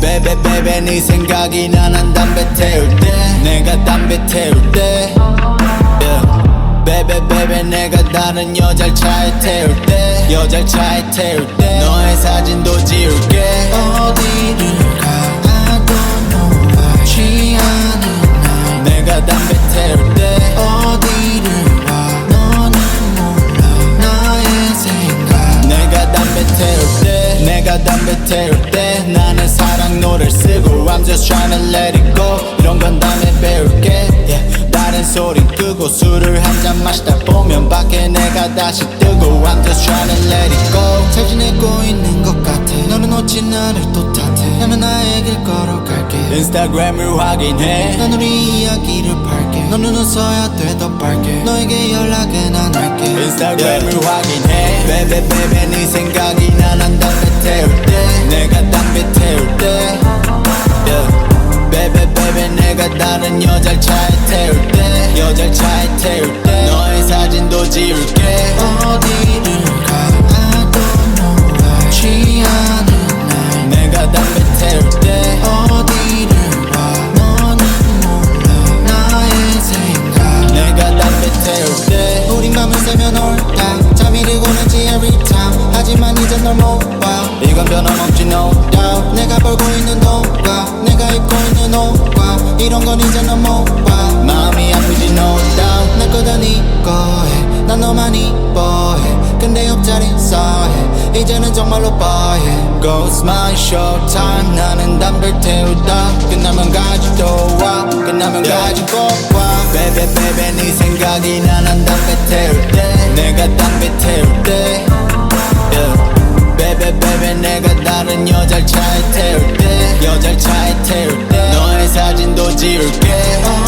베베 베베 네 생각이 나 난 담배 태울 때 내가 담배 태울 때. 베베 베베 내가 다른 여자를 차에 태울 때 여자를 차에 태울 때. 너의 사진도 지울게 쓰고 I'm just trying to let it go. 이런 건 다음에 배울게. Yeah. 다른 소리 끄고 술을 한 잔 마시다 보면 밖에 내가 다시 뜨고 I'm just trying to let it go. 잘 지내고 있는 것 같아. 너는 어찌 나를 또 탓해? 나는 나의 길 걸어갈게. 인스타그램을 확인해. 난 우리 이야기를 팔게. 너는 웃어야 돼 더 밝게. 너에게 연락은 안 할게. 인스타그램을 확인해. 베베 베베 네 생각이 나난 담배 태울 때. 내가 담배 태울 다른 여자를 차에 태울 때 여자를 차에 태울 때 너의 사진도 지울게. 어디를 가 I don't know why 취하는 날 내가 담배 태울 때 어디를 와 너는 몰라. 나의 생각. 내가 담배 태울 때 우리 맘을 세면 올까 잠이 들고는 지 every time. 하지만 이제 널 못 봐. 이건 변함없지 no doubt. 내가 벌고 있는 돈과 내가 입고 있는 옷과 이런 건 이제 넌못봐. 마음이 아프지 no doubt. 날 거다 네 거해. 난 너만 이뻐해. 근데 옆자리 싸해. 이제는 정말로 빠해. Goes my showtime 나는 담배를 태우다. 끝나면 가지고 와. 끝나면 가지고 와. 베베 베베 네 생각이 나난 담배 태울 때. 내가 담배 태울 때. Yeah. 베베 베베 내가 다른 여자를 차에 태울 때. 여자를 차에 dear girl